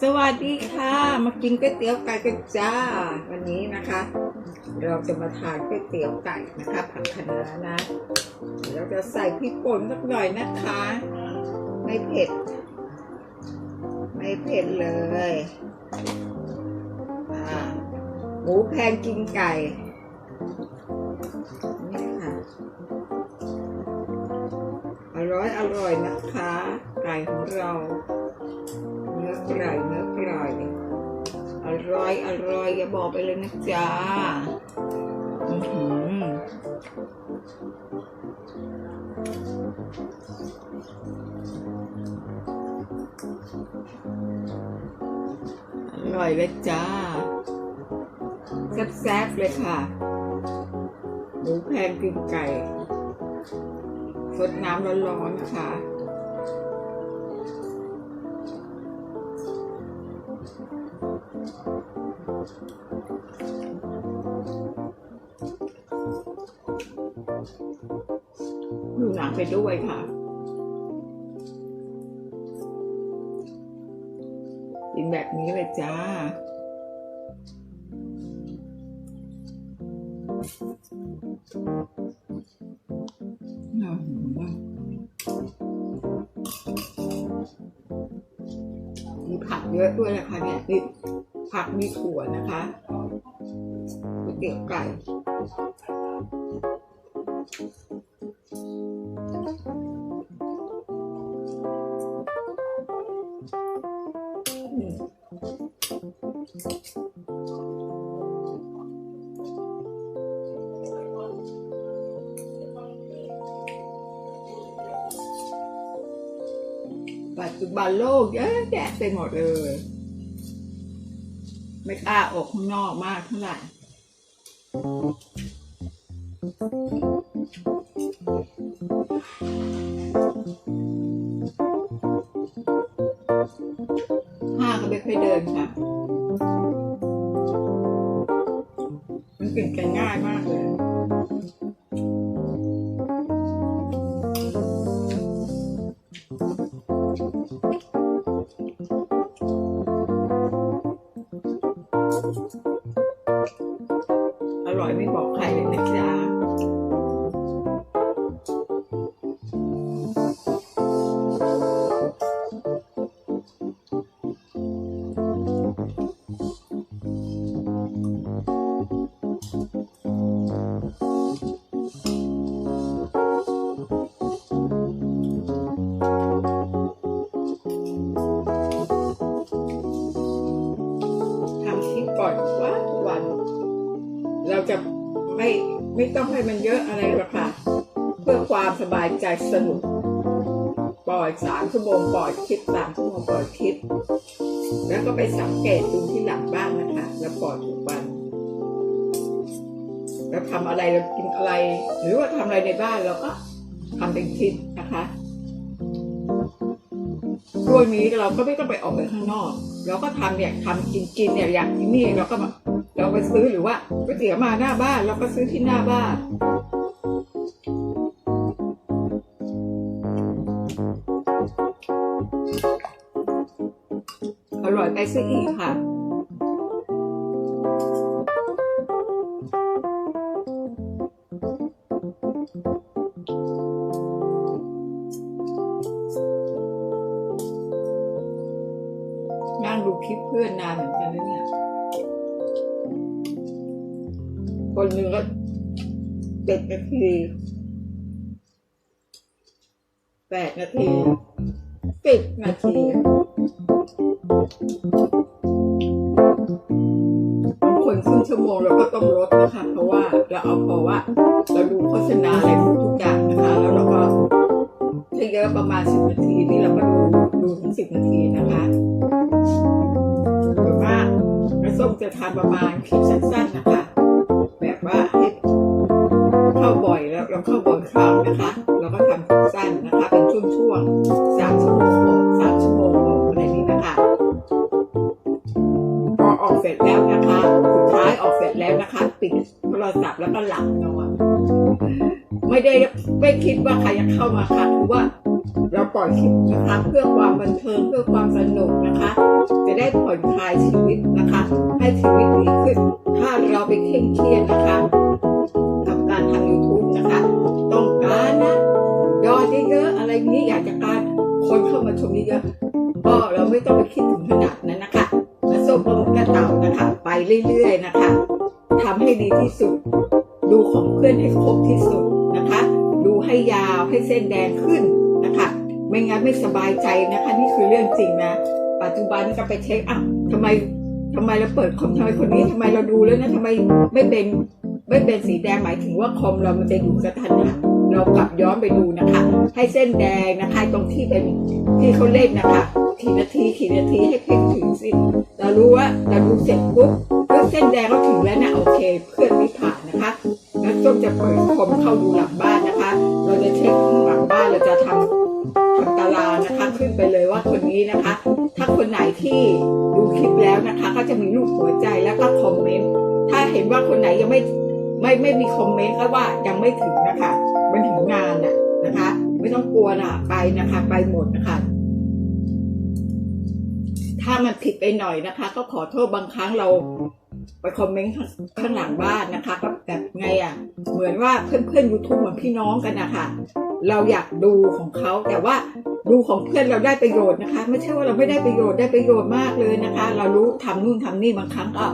สวัสดีค่ะ มากินก๋วยเตี๋ยวไก่กันจ้า วันนี้นะคะ เราจะมาทานก๋วยเตี๋ยวไก่นะคะผักคะน้านะเราจะใส่พริกป่นสักหน่อยนะคะ ไม่เผ็ด ไม่เผ็ดเลยหมูแพงกินไก่นี่ค่ะอร่อยอร่อยนะคะ ไก่ของเรา ไก่เนื้อไก่อร่อยอร่อยอย่าบอกไปเลยนะจ๊ะอือหืออร่อยเลยจ้าแซ่บๆเลยค่ะ หมูแพงกินไก่สดน้ำร้อนๆนะคะ ดูหนังไปด้วยค่ะ กินแบบนี้เลยจ้า อื้อหือมีผักเยอะด้วยนะคะเนี่ย ผักมีถั่วนะคะก๋วยเตี๋ยวไก่ปัจจุบันโลกเยอะแยะไปหมดเลย ไม่กล้าออกข้างนอกมากเท่าไหร่ห้าก็ไม่ค่อยเดินค่ะ มันกินกันง่ายมากเลย อนทุกวันทุกวัน เราจะไม่ไม่ต้องให้มันเยอะอะไรหรอกค่ะ เพื่อความสบายใจสนุก ปล่อยสามชั่วโมงปล่อยคลิปสามชั่วโมงปล่อยคลิป แล้วก็ไปสังเกตดูที่หลังบ้างนะคะ แล้วปอยทุกวันเราทำอะไรเรากินอะไร หรือว่าทำอะไรในบ้านเราก็ทำเป็นคลิปนะคะด้วยนี้เราก็ไม่ต้องไปออกไปข้างนอก เราก็ทำเนี่ยทำกินกินเนี่ยอย่างที่นี่เราก็มาเราไปซื้อหรือว่าก๋วยเตี๋ยวมาหน้าบ้าน เราก็ซื้อที่หน้าบ้าน ซะอีกค่ะ นั่งดูคลิปเพื่อนนานเหมือนกันนะเนี่ย คนหนึ่งก็เจ็ดนาทีแปดนาทีสิบนาที บางคนครึ่งชั่วโมงเราก็ต้องลดนะคะเพราะว่าเราเอาเพราะว่าเราดูโฆษณาอะไรทุกอย่างนะคะ แล้วเราก็ถ้เยอะประมาณสิบนาทีนี่เราก็ดูดูถึงสิบนาทีนะคะหรือว่าไม่ส้มจะทำประมาณคลิปสั้นๆนะคะ รศัพท์แล้วก็หลับนอนไม่ได้ไม่คิดว่าใครจะเข้ามาค่ะคือว่าเราปล่อยคลิปนะคะเพื่อความบันเทิงเพื่อความสนุกนะคะ จะได้ผ่อนคลายชีวิตนะคะ ให้ชีวิตดีขึ้น ถ้าเราไปเคร่งเครียดนะคะกับการทำ YouTube นะคะ ต้องการนะยอดเยอะๆอะไรนี้อยากจะการคนเข้ามาชมเยอะๆก็เราไม่ต้องไปคิดถึงขนาดนั้นนะคะและส้มปลาหมึกกระเต่านะคะ ไปเรื่อยๆนะคะ ทำให้ดีที่สุด ดูของเพื่อนให้ครบที่สุดนะคะ ดูให้ยาวให้เส้นแดงขึ้นนะคะ ไม่งั้นไม่สบายใจนะคะ นี่คือเรื่องจริงนะ ปัจจุบันก็ไปเช็คอะทำไมทำไมเราเปิดคอมทำไมคนนี้ทำไมเราดูแล้วนะทำไมไม่เป็นไม่เป็นสีแดงหมายถึงว่าคอมเรามันจะอยู่กระทันหันเรากลับย้อนไปดูนะคะ ให้เส้นแดงนะคะ ตรงที่เป็นที่เขาเล่นนะคะกี่นาทีกี่นาทีให้เพ่งถึงสิเรารู้ว่าเราดูเสร็จปุ๊บ เส้นแดงก็ถึงแล้วนะโอเค เพื่อนไม่ผ่านนะคะแล้วส้มจะเปิดคอมเข้าดูหลังบ้านนะคะ เราจะเช็คหลังบ้านเราจะทำทำตารางนะคะ ขึ้นไปเลยว่าคนนี้นะคะ ถ้าคนไหนที่ดูคลิปแล้วนะคะ ก็จะมีรูปหัวใจแล้วก็คอมเมนต์ถ้าเห็นว่าคนไหนยังไม่ไม่ไม่มีคอมเมนต์ก็ว่ายังไม่ถึงนะคะ มันถึงงานน่ะนะคะ ไม่ต้องกลัวนะไปนะคะ ไปหมดนะคะถ้ามันผิดไปหน่อยนะคะ ก็ขอโทษบางครั้งเรา ไปคอมเมนต์ข้างหลังบ้านนะคะก็แบบไงอะ เหมือนว่าเพื่อนเพื่อนยูทูบเหมือนพี่น้องกันนะคะเราอยากดูของเขาแต่ว่าดูของเพื่อนเราได้ประโยชน์นะคะ ไม่ใช่ว่าเราไม่ได้ประโยชน์ได้ประโยชน์มากเลยนะคะ เรารู้ทำนู่นทำนี่บางครั้งก็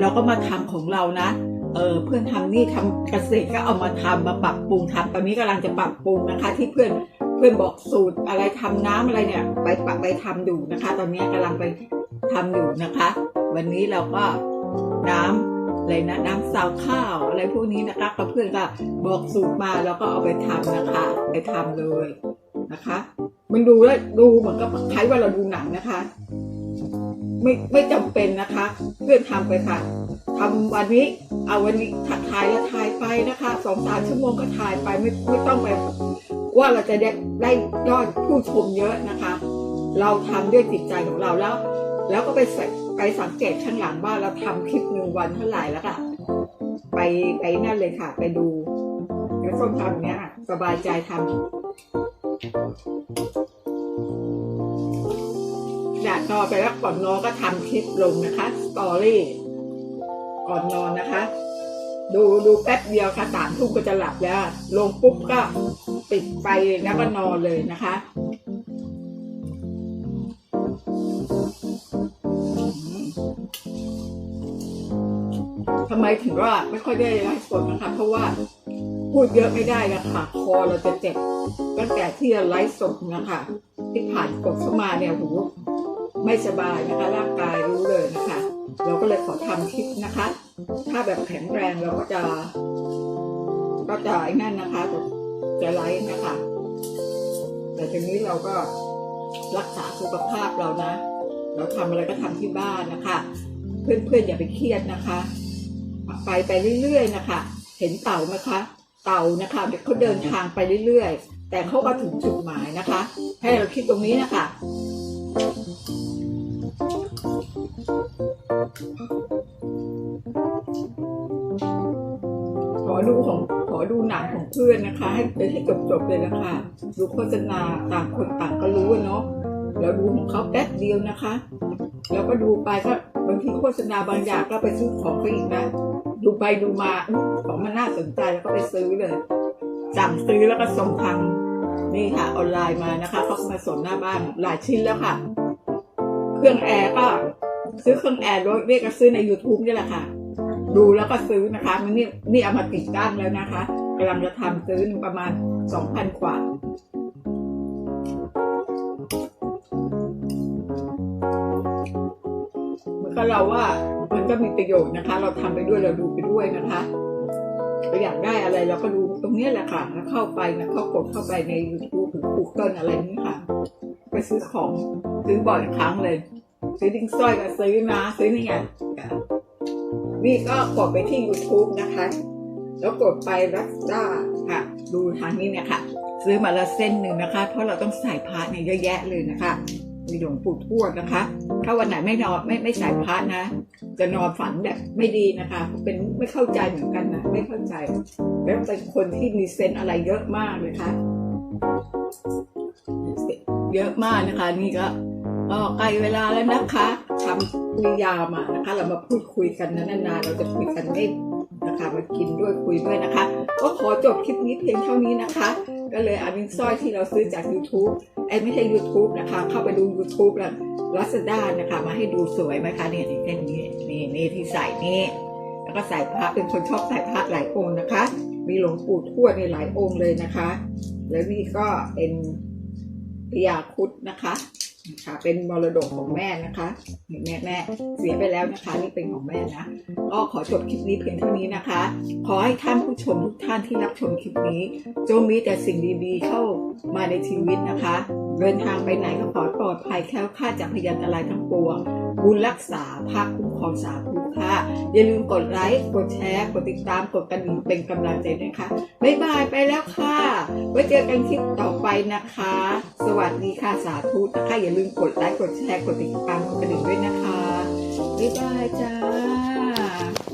เราก็มาทำของเรานะเออเพื่อนทำนี่ทำเกษตรก็เอามาทำมาปรับปรุงทำตอนนี้กำลังจะปรับปรุงนะคะ ที่เพื่อนเพื่อนบอกสูตรอะไรทำน้ำอะไรเนี่ยไปปรับไปทำอยู่นะคะ ตอนนี้กำลังไปทำอยู่นะคะ วันนี้เราก็ น้ำอะไรนะน้ำซาวข้าวอะไรพวกนี้นะคะก็เพื่อนก็บอกสูตรมาแล้วก็เอาไปทำนะคะ ไปทำเลยนะคะ มันดูแล้วดูเหมือนกับคล้ายว่าเราดูหนังนะคะ ไม่ไม่จำเป็นนะคะ เพื่อนทำไปค่ะทำวันนี้เอาวันนี้ถ่ายแล้วถ่ายไปนะคะสองสามชั่วโมงก็ถ่ายไปไม่ไม่ต้องไปว่าเราจะได้ได้ยอดผู้ชมเยอะนะคะ เราทำด้วยจิตใจของเราแล้ว แล้วก็ไปใส่ ไปสังเกตข้างหลังว่าเราทำคลิปหนึ่งวันเท่าไหร่แล้วค่ะ ไปไปนั่นเลยค่ะ ไปดูแล้วส้มทำอย่างเนี้ยสบายใจทำอยากนอนไปแล้วก่อนนอนก็ทำคลิปลงนะคะสตอรี่ก่อนนอนนะคะ ดูดูแป๊บเดียวค่ะสามทุ่มก็จะหลับแล้ว ลงปุ๊บก็ปิดไฟแล้วก็นอนเลยนะคะ ทำไมถึงว่าไม่ค่อยได้ไลฟ์สดนะคะ เพราะว่าพูดเยอะไม่ได้นะคะคอเราจะเจ็บตั้งแต่ที่ไลฟ์สดนะคะ ที่ผ่านกดเข้ามาเนี่ยหูไม่สบายนะคะร่างกายรู้เลยนะคะ เราก็เลยขอทำคลิปนะคะ ถ้าแบบแข็งแรงเราก็จะ ก็จะไอ้นั่นนะคะจะจะไลฟ์นะคะ แต่ทีนี้เราก็รักษาสุขภาพเรานะ เราทำอะไรก็ทำที่บ้านนะคะ เพื่อนๆอย่าไปเครียดนะคะ ไปไปเรื่อยๆนะคะ เห็นเต่าไหมคะ เต่านะคะเขาเดินทางไปเรื่อยๆ แต่เขาก็ถึงจุดหมายนะคะ ให้เราคิดตรงนี้นะคะขอดูของขอดูหนังของเพื่อนนะคะ ให้เป็นให้จบๆเลยนะคะดูโฆษณาต่างคนต่างก็รู้เนาะเราดูของเขาแป๊บเดียวนะคะ แล้วก็ดูไปก็ บางทีโฆษณาบางอย่างก็ไปซื้อของเขาอีกนะดูไปดูมาของมันน่าสนใจแล้วก็ไปซื้อเลยสั่งซื้อแล้วก็ส่งทางนี่ค่ะออนไลน์มานะคะเขาก็มาส่งหน้าบ้านหลายชิ้นแล้วค่ะ เครื่องแอร์ก็ซื้อเครื่องแอร์รถเรียกก็ซื้อใน YouTube นี่แหละค่ะ ดูแล้วก็ซื้อนะคะ มันนี่นี่เอามาติดตั้งแล้วนะคะกำลังจะทำซื้อประมาณสองพันกว่า กับเราว่ามันก็มีประโยชน์นะคะ เราทำไปด้วยเราดูไปด้วยนะคะเราอยากได้อะไรเราก็ดูตรงนี้แหละค่ะแล้วเข้าไปนะเข้ากดเข้าไปใน YouTube หรือ Google อะไรนี้ค่ะ ไปซื้อของซื้อบ่อยครั้งเลย ซื้อดิ้งสร้อยก็ซื้อนะซื้อนี่ไงนี่ก็กดไปที่ YouTube นะคะ แล้วกดไปรัสด้าค่ะ ดูทางนี้เนี่ยค่ะ ซื้อมาละเส้นหนึ่งนะคะ เพราะเราต้องใส่พาร์ทเนี่ยเยอะแยะเลยนะคะ มีหลวงปู่ทวดนะคะ ถ้าวันไหนไม่นอนไม่ไม่ใส่พร์ทนะ จะนอนฝันแบบไม่ดีนะคะ เป็นไม่เข้าใจเหมือนกันนะ ไม่เข้าใจ แล้วเป็นคนที่มีเซนอะไรเยอะมากเลยค่ะเยอะมากนะคะ นี่ก็ก็ใกล้เวลาแล้วนะคะทำคุยยามานะคะ เรามาพูดคุยกันนะนานๆเราจะคุยกันไม่นะคะมากินด้วยคุยด้วยนะคะ ก็ขอจบคลิปนี้เพียงเท่านี้นะคะ ก็เลยเอานิ้วสร้อยที่เราซื้อจาก YouTube อ้ไม่ใช่ YouTube นะคะ เข้าไปดู YouTube แล้วลัสด้านะคะ มาให้ดูสวยไหมคะเนี่ยเส้นนี้นี่นี่ที่ใส่นี่แล้วก็ใส่พระเป็นคนชอบใส่พระหลายองค์นะคะ มีหลวงปู่ทวดในหลายองค์เลยนะคะ แล้วนี่ก็เป็นพญาครุดนะคะ ค่ะเป็นมรดกของแม่นะคะแม่แม่เสียไปแล้วนะคะนี่เป็นของแม่นะก็ขอจบคลิปนี้เพียงเท่านี้นะคะ ขอให้ท่านผู้ชมทุกท่านที่รับชมคลิปนี้ จงมีแต่สิ่งดีๆเข้ามาในชีวิตนะคะ เดินทางไปไหนก็ขอปลอดภัยแคล้วคลาดจากพยันตรายทั้งปวงบุญรักษาภาคคุ้มครองสาธุ ค่ะ อย่าลืมกดไลค์กดแชร์ กดติดตามกดกระดิ่งเป็นกำลังใจนะคะ บ๊ายบายไปแล้วค่ะ ไว้เจอกันคลิปต่อไปนะคะ สวัสดีค่ะสาธุนะคะอย่าลืมกดไลค์กดแชร์กดติดตามกดกระดิ่งด้วยนะคะ บ๊ายบายจ้า